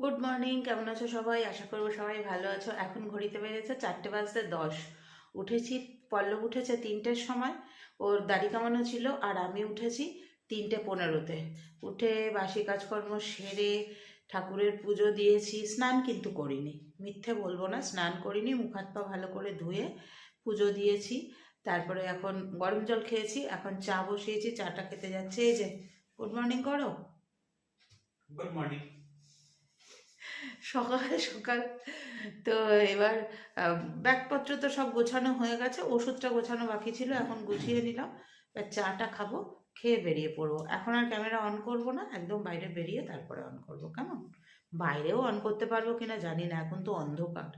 Good morning কেমন আছো সবাই? আশা করব সবাই ভালো আছো। এখন ঘড়িতে বেজেছে চারটে বাজতে দশ। উঠেছি, পল্লব উঠেছে তিনটের সময়। ওর দাড়ি কামানো ছিল আর আমি উঠেছি তিনটে পনেরোতে। উঠে বাসি কাজকর্ম সেরে ঠাকুরের পুজো দিয়েছি। স্নান কিন্তু করিনি। মিথ্যে বলব না, স্নান করিনি। মুখ হাত পা ভালো করে ধুয়ে পুজো দিয়েছি। তারপরে এখন গরম জল খেয়েছি। এখন চা বসিয়েছি। চাটা খেতে যাচ্ছে। এই যে গুড মর্নিং করো। গুড মর্নিং সকাল সকাল। তো এবার ব্যাগপত্র তো সব গোছানো হয়ে গেছে, ওষুধটা গোছানো বাকি ছিল, এখন গুছিয়ে নিলাম। এবার চাটা খাব, খেয়ে বেরিয়ে পড়ব। এখন আর ক্যামেরা অন করব না, একদম বাইরে বেরিয়ে তারপরে অন করব। কেমন? বাইরেও অন করতে পারব কিনা জানি না, এখন তো অন্ধকার।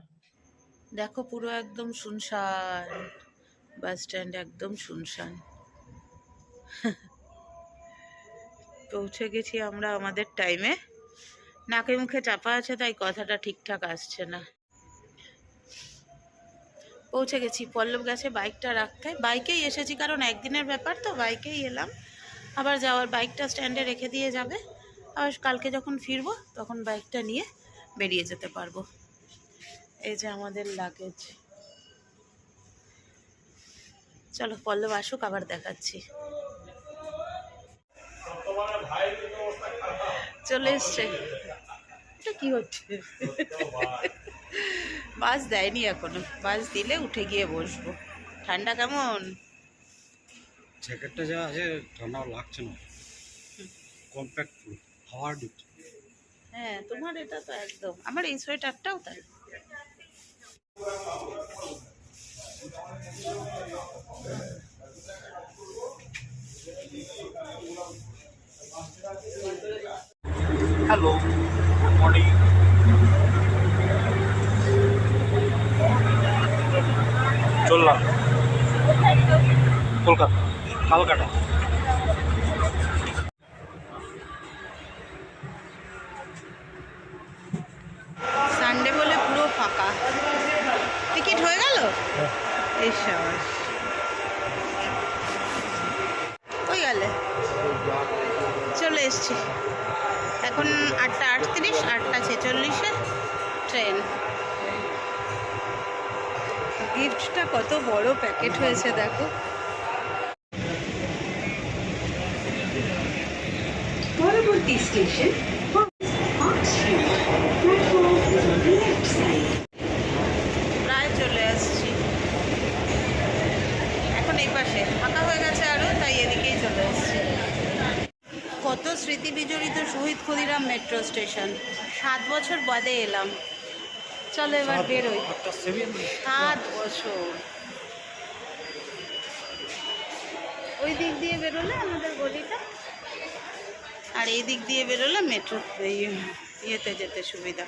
দেখো, পুরো একদম শুনশান। বাস স্ট্যান্ড একদম শুনশান। পৌঁছে গেছি আমরা আমাদের টাইমে নাকে মুখে চাপা আছে, তাই কথাটা ঠিকঠাক আসছে না। পৌঁছে গেছি পল্লব গেছে, বাইকটা রাখতে বাইকেই এসেছি, কারণ একদিনের ব্যাপার তো, বাইকেই এলাম। আবার যাওয়ার বাইকটা স্ট্যান্ডে রেখে দিয়ে যাবে। আবার কালকে যখন ফিরবো, তখন বাইকটা নিয়ে বেরিয়ে যেতে পারব। এই যে আমাদের লাগেজ চলো, পল্লব আসুক, আবার দেখাচ্ছি। চলে এসছে। কি হচ্ছে? বাস দেয়নি এখনও। বাস দিলে উঠে গিয়ে বসবো। ঠান্ডা কেমন? জ্যাকেটটা যা আছে ঠান্ডা লাগছে না। কম্প্যাক্ট ফুল হাওয়া ঢুকছে হ্যাঁ তোমার এটা তো একদম। আমার এই সোয়েটারটাও তাই। হ্যালো। চললাম। কলকাতা কালকাটা। সানডে বলে পুরো ফাঁকা। টিকিট হয়ে গেল? এই সাবাস। গেলে। চলে এসছি। এখন আটটা আটত্রিশ আটটা ছেচল্লিশে ট্রেন। গিফটটা কত বড় প্যাকেট হয়েছে দেখো। পরবর্তী station Park Street platform left side প্রায় চলে আসছি এখন এই পাশে ফাঁকা হয়ে গেছে আরও তাই এদিকেই চলে আসছি কত স্মৃতি বিজড়িত শহীদ মেট্রো স্টেশন। সাত বছর বাদে এলাম। চলো এবার বেরোই। সাত বছর। ওই দিক দিয়ে বেরোলে আমাদের গলিটা? আর এই দিক দিয়ে বেরোলে মেট্রো ইয়েতে যেতে সুবিধা।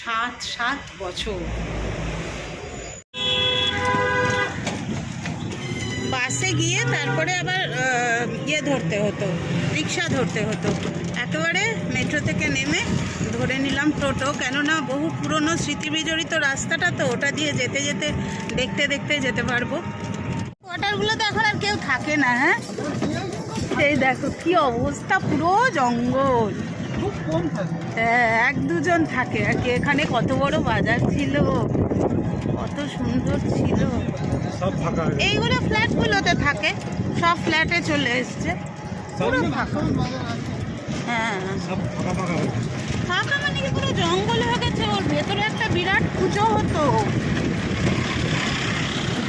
সাত সাত বছর। বাসে গিয়ে তারপরে আবার ইয়ে ধরতে হতো রিক্সা ধরতে হতো। একেবারে মেট্রো থেকে নেমে ধরে নিলাম টোটো। কেননা বহু পুরনো স্মৃতি বিজড়িত রাস্তাটা তো ওটা দিয়ে যেতে যেতে দেখতে দেখতে যেতে পারব। কোয়ার্টারগুলো তো এখন আর কেউ থাকে না হ্যাঁ? সেই দেখো কি অবস্থা পুরো জঙ্গল। হ্যাঁ এক দুজন থাকে। আর কি এখানে কত বড় বাজার ছিল? কত সুন্দর ছিল। এইগুলো ফ্ল্যাটগুলোতে থাকে। সব ফ্ল্যাটে চলে এসছে। পুরো ফাঁকা। হ্যাঁ। ফাঁকা মানে কি পুরো জঙ্গল হয়ে গেছে ওর ভেতরে একটা বিরাট হতো।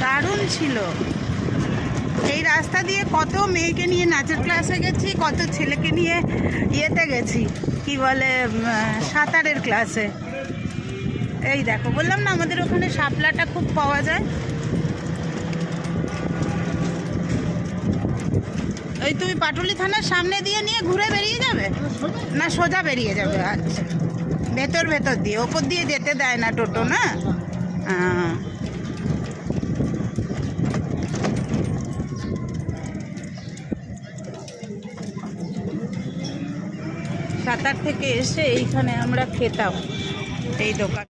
দারুণ ছিল। এই রাস্তা দিয়ে কত মেয়েকে নিয়ে নাচের ক্লাসে গেছি কত ছেলেকে নিয়ে ইয়েতে গেছি। কি বলে সাঁতারের ক্লাসে এই দেখো, বললাম না আমাদের ওখানে শাপলাটা খুব পাওয়া যায়। ওই তুমি পাটুলি থানার সামনে দিয়ে নিয়ে ঘুরে বেরিয়ে যাবে? না, সোজা বেরিয়ে যাবে আচ্ছা। ভেতর ভেতর দিয়ে, ওপর দিয়ে যেতে দেয় না টোটো, না? আহ। সাঁতার থেকে এসে এইখানে আমরা খেতাম, এই দোকান।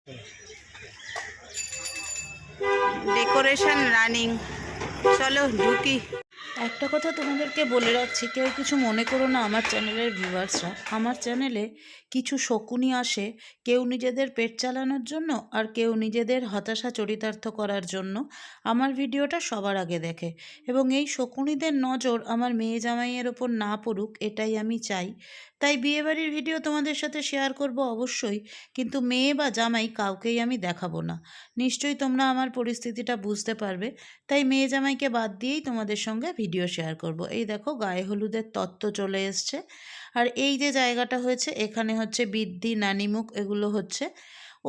Decoration running. চলো ঢুকি। একটা কথা তোমাদেরকে বলে রাখছি, কেউ কিছু মনে করো না আমার চ্যানেলের ভিউয়ার্সরা। আমার চ্যানেলে কিছু শকুনি আসে কেউ নিজেদের পেট চালানোর জন্য আর কেউ নিজেদের হতাশা চরিতার্থ করার জন্য আমার ভিডিওটা সবার আগে দেখে। এবং এই শকুনিদের নজর আমার মেয়ে জামাইয়ের ওপর না পড়ুক, এটাই আমি চাই। তাই বিয়েবাড়ির ভিডিও তোমাদের সাথে শেয়ার করব অবশ্যই, কিন্তু মেয়ে বা জামাই কাউকেই আমি দেখাবো না। নিশ্চয়ই তোমরা আমার পরিস্থিতিটা বুঝতে পারবে। তাই মেয়ে জামাইকে বাদ দিয়েই তোমাদের সঙ্গে ভিডিও শেয়ার করব। এই দেখো গায়ে হলুদের তত্ত্ব চলে এসছে। আর এই যে জায়গাটা হয়েছে, এখানে হচ্ছে বৃদ্ধি নানিমুখ, এগুলো হচ্ছে।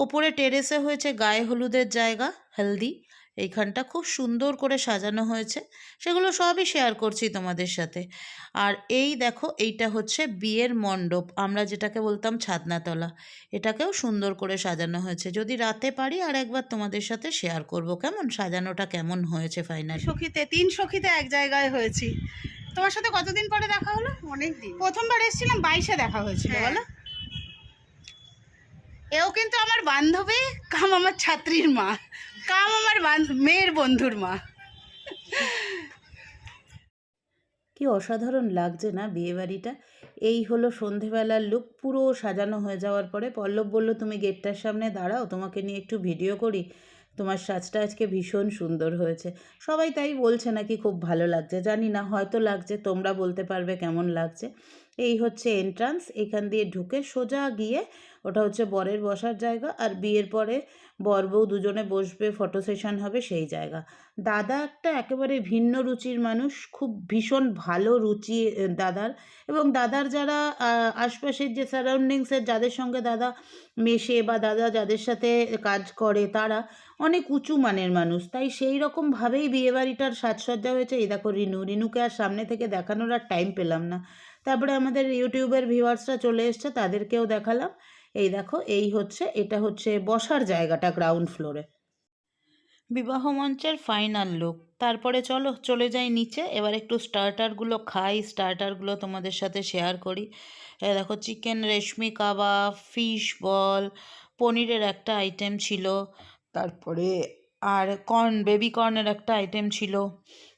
ওপরে টেরেসে হয়েছে গায়ে হলুদের জায়গা হেলদি এইখানটা খুব সুন্দর করে সাজানো হয়েছে। সেগুলো সবই শেয়ার করছি তোমাদের সাথে। আর এই দেখো এইটা হচ্ছে বিয়ের মণ্ডপ। আমরা যেটাকে বলতাম ছাদনাতলা। এটাকেও সুন্দর করে সাজানো হয়েছে। যদি রাতে পারি আর একবার তোমাদের সাথে শেয়ার করব। কেমন? সাজানোটা কেমন হয়েছে ফাইনাল সখীতে তিন সখীতে এক জায়গায় হয়েছি। তোমার সাথে কতদিন পরে দেখা হলো? অনেক দিন প্রথমবার এসেছিলাম বাইশে দেখা হয়েছিল হ্যাঁ। বলো। এও কিন্তু আমার বান্ধবী কাম আমার ছাত্রীর মা। কাম আমার মেয়ের বন্ধুর মা। কি অসাধারণ লাগছে না বিয়েবাড়িটা? এই হলো সন্ধেবেলার লুক, পুরো সাজানো হয়ে যাওয়ার পরে পল্লব বলল, তুমি গেটটার সামনে দাঁড়াও, তোমাকে নিয়ে একটু ভিডিও করি। তোমার সাজটা আজকে ভীষণ সুন্দর হয়েছে। সবাই তাই বলছে নাকি খুব ভালো লাগছে, জানি না, হয়তো লাগছে, তোমরা বলতে পারবে কেমন লাগছে। এই হচ্ছে এন্ট্রান্স এখান দিয়ে ঢুকে সোজা গিয়ে, ওটা হচ্ছে বরের বসার জায়গা, আর বিয়ের পরে বউ দুজনে বসবে ফটো সেশন হবে সেই জায়গা। দাদা একটা একেবারে ভিন্ন রুচির মানুষ, খুব ভীষণ ভালো রুচি দাদার। এবং দাদার যারা আশপাশের যে সারাউন্ডিংসের যাদের সঙ্গে দাদা মেশে বা দাদা যাদের সাথে কাজ করে, তারা অনেক উঁচু মানের মানুষ। তাই সেই রকমভাবেই বিয়েবাড়িটার সাজসজ্জা হয়েছে। এই দেখো রিনু, রিনুকে আর সামনে থেকে দেখানোর আর টাইম পেলাম না। তারপরে আমাদের ইউটিউবের ভিউয়ার্সরা চলে এসছে, তাদেরকেও দেখালাম। এই দেখো, এই হচ্ছে, এটা হচ্ছে বসার জায়গাটা গ্রাউন্ড ফ্লোরে বিবাহ মঞ্চের ফাইনাল লুক তারপরে চলো, চলে যাই নিচে। এবার একটু স্টার্টারগুলো খাই স্টার্টারগুলো তোমাদের সাথে শেয়ার করি। দেখো চিকেন রেশমি কাবাব ফিশ বল পনিরের একটা আইটেম ছিল। তারপরে আর কর্ন বেবি কর্নের একটা আইটেম ছিল।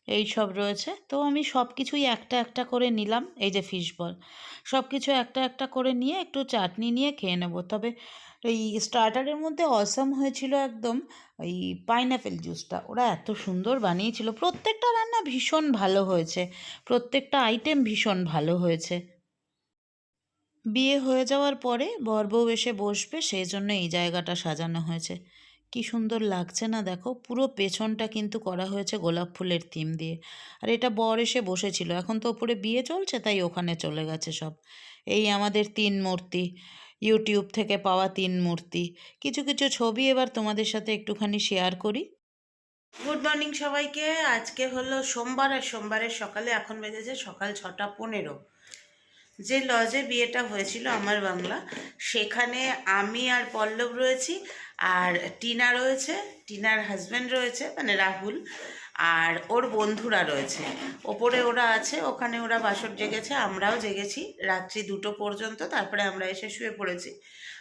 এই সব রয়েছে। তো আমি সব কিছুই একটা একটা করে নিলাম। এই যে ফিশ বল সব কিছু একটা একটা করে নিয়ে একটু চাটনি নিয়ে খেয়ে নেব। তবে এই স্টার্টারের মধ্যে অসম হয়েছিল একদম ওই পাইনাপেল জুসটা ওরা এত সুন্দর বানিয়েছিল। প্রত্যেকটা রান্না ভীষণ ভালো হয়েছে। প্রত্যেকটা আইটেম ভীষণ ভালো হয়েছে। বিয়ে হয়ে যাওয়ার পরে বর বউ এসে বসবে, সেই জন্য এই জায়গাটা সাজানো হয়েছে। কি সুন্দর লাগছে না দেখো? পুরো পেছনটা কিন্তু করা হয়েছে গোলাপ ফুলের থিম দিয়ে। আর এটা বর এসে বসেছিল। এখন তো ওপরে বিয়ে চলছে, তাই ওখানে চলে গেছে সব। এই আমাদের তিন মূর্তি। ইউটিউব থেকে পাওয়া তিন মূর্তি। কিছু কিছু ছবি এবার তোমাদের সাথে একটুখানি শেয়ার করি। গুড মর্নিং সবাইকে। আজকে হলো সোমবার, আর সোমবারের সকালে এখন বেজেছে সকাল ছটা পনেরো। যে লজে বিয়েটা হয়েছিল আমার বাংলা, সেখানে আমি আর পল্লব রয়েছি আর টিনা রয়েছে, টিনার হাজব্যান্ড রয়েছে মানে রাহুল, আর ওর বন্ধুরা রয়েছে। ওপরে ওরা আছে, ওখানে ওরা বাসর জেগেছে, আমরাও জেগেছি রাত্রি দুটো পর্যন্ত, তারপরে আমরা এসে শুয়ে পড়েছি।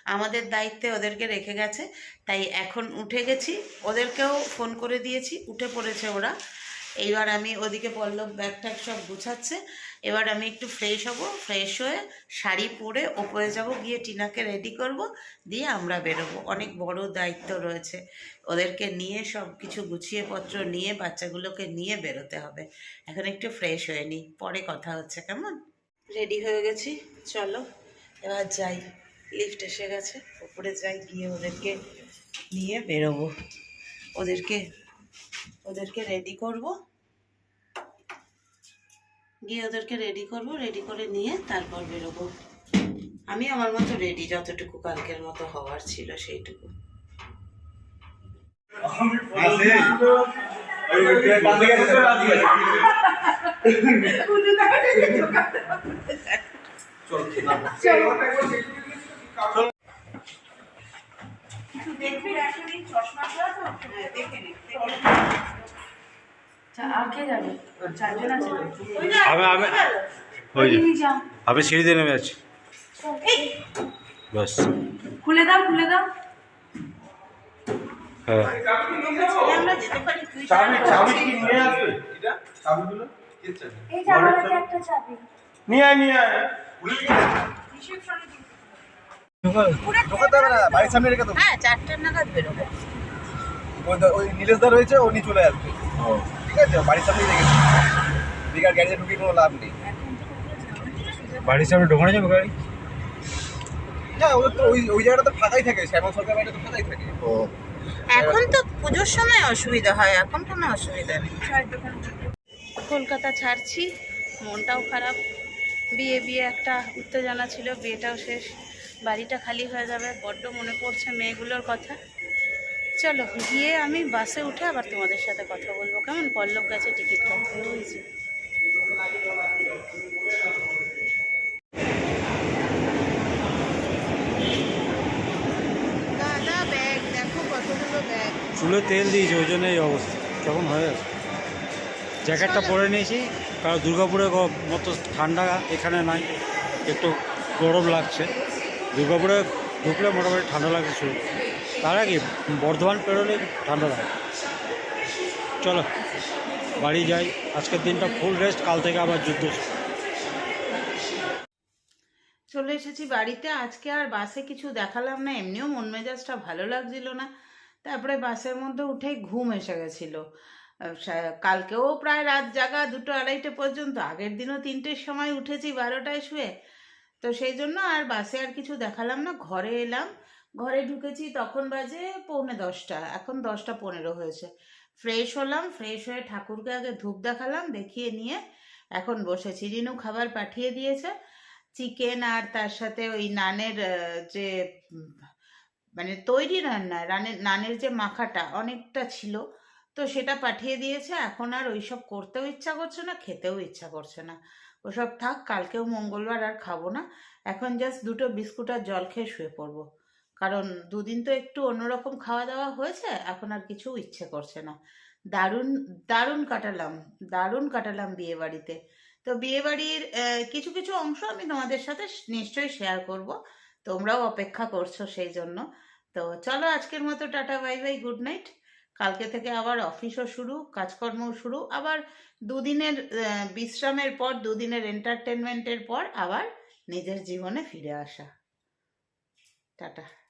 আমাদের দায়িত্বে ওদেরকে রেখে গেছে, তাই এখন উঠে গেছি। ওদেরকেও ফোন করে দিয়েছি, উঠে পড়েছে ওরা। এইবার আমি ওদিকে পল্লব ব্যাগ ট্যাগ সব গুছাচ্ছে। এবার আমি একটু ফ্রেশ হব ফ্রেশ হয়ে শাড়ি পরে ওপরে যাব, গিয়ে টিনাকে রেডি করব, দিয়ে আমরা বেরোবো। অনেক বড় দায়িত্ব রয়েছে। ওদেরকে নিয়ে সব কিছু গুছিয়ে পত্র নিয়ে বাচ্চাগুলোকে নিয়ে বেরোতে হবে। এখন একটু ফ্রেশ হয়ে নিই পরে কথা হচ্ছে, কেমন? রেডি হয়ে গেছি, চলো। এবার যাই লিফট এসে গেছে, ওপরে যাই, গিয়ে ওদেরকে নিয়ে বেরোবো। ওদেরকে ওদেরকে রেডি করব। গিয়ে ওদেরকে রেডি করব রেডি করে নিয়ে তারপর বেরোবো। আমি আমার মতো রেডি যতটুকু কালকের মতো হওয়ার ছিল সেইটুকু। আর কে যাবে চারজন আছে আমি আমি ওই যে। আমি সিঁড়ি দিয়ে নেমে আছি বাস খুলে দাও খুলে দাও। হ্যাঁ। নিয়ে নিয়ে আয় আয়। বাড়ির সামনে রেখে দেবো। হ্যাঁ চারটের নাগাদ বেরোবো। ওই দা- ওই নীলেশদা রয়েছে ও নিয়ে চলে আসবে। ঠিক আছে বাড়ির বেকার গ্যারেজে ঢুকিয়ে কোনো লাভ নেই। বাড়ির সামনে ঢোকানো যাবে গাড়ি? হ্যাঁ তো ওই ওই জায়গাটা তো ফাঁকাই থাকে শ্যামল সরকার বাড়িটা তো ফাঁকাই থাকে। এখন তো পুজোর সময় অসুবিধা হয় এখন কোনো অসুবিধা নেই। কলকাতা ছাড়ছি মনটাও খারাপ। বিয়ে বিয়ে একটা উত্তেজনা ছিল বিয়েটাও শেষ। বাড়িটা খালি হয়ে যাবে বড্ড মনে পড়ছে মেয়েগুলোর কথা। চলো গিয়ে আমি বাসে উঠে আবার তোমাদের সাথে কথা বলব। কেমন? পল্লব গাছে টিকিট কাটতে। হয়েছে চুলে তেল দিয়েছে ওই জন্য এই অবস্থা। কেমন হয়ে জ্যাকেটটা পরে নিয়েছি। কারণ দুর্গাপুরের গ- মতো ঠান্ডা এখানে নাই। একটু গরম লাগছে। দুর্গাপুরে ঢুকলে মোটামুটি ঠান্ডা লাগছে তার আগে বর্ধমান পেরোলে ঠান্ডা লাগে। চলো, বাড়ি যাই। আজকের দিনটা ফুল রেস্ট কাল থেকে আবার যুদ্ধ চলে এসেছি বাড়িতে। আজকে আর বাসে কিছু দেখালাম না, এমনিও মন মেজাজটা ভালো লাগছিল না। তারপরে বাসের মধ্যে উঠেই ঘুম এসে গেছিল। কালকেও প্রায় রাত জাগা দুটো আড়াইটে পর্যন্ত, আগের দিনও তিনটের সময় উঠেছি বারোটায় শুয়ে। তো সেই জন্য আর বাসে আর কিছু দেখালাম না, ঘরে এলাম। ঘরে ঢুকেছি, তখন বাজে পৌনে দশটা, এখন দশটা পনেরো হয়েছে। ফ্রেশ হলাম, ফ্রেশ হয়ে ঠাকুরকে আগে ধূপ দেখালাম, দেখিয়ে নিয়ে এখন বসেছি। রিনু খাবার পাঠিয়ে দিয়েছে। চিকেন আর তার সাথে ওই নানের যে মানে তৈরি রান্না, রানের, নানের যে মাখাটা অনেকটা ছিল, তো সেটা পাঠিয়ে দিয়েছে। এখন আর ওইসব করতেও ইচ্ছা করছে না, খেতেও ইচ্ছা করছে না। ওসব থাক কালকেও মঙ্গলবার আর খাব না। এখন জাস্ট দুটো বিস্কুট আর জল খেয়ে শুয়ে পড়ব। কারণ দুদিন তো একটু অন্যরকম খাওয়া দাওয়া হয়েছে এখন আর কিছু ইচ্ছে করছে না। দারুণ দারুণ কাটালাম দারুণ কাটালাম বিয়ে বাড়িতে তো বিয়েবাড়ির আহ, কিছু কিছু অংশ আমি তোমাদের সাথে নিশ্চয়ই শেয়ার করব। তোমরাও অপেক্ষা করছ সেই জন্য। তো চলো আজকের মতো tata bye bye good night. কালকে থেকে আবার অফিসও শুরু, কাজকর্মও শুরু, আবার দুদিনের বিশ্রামের পর, দুদিনের এন্টারটেনমেন্টের পর আবার নিজের জীবনে ফিরে আসা। টাটা।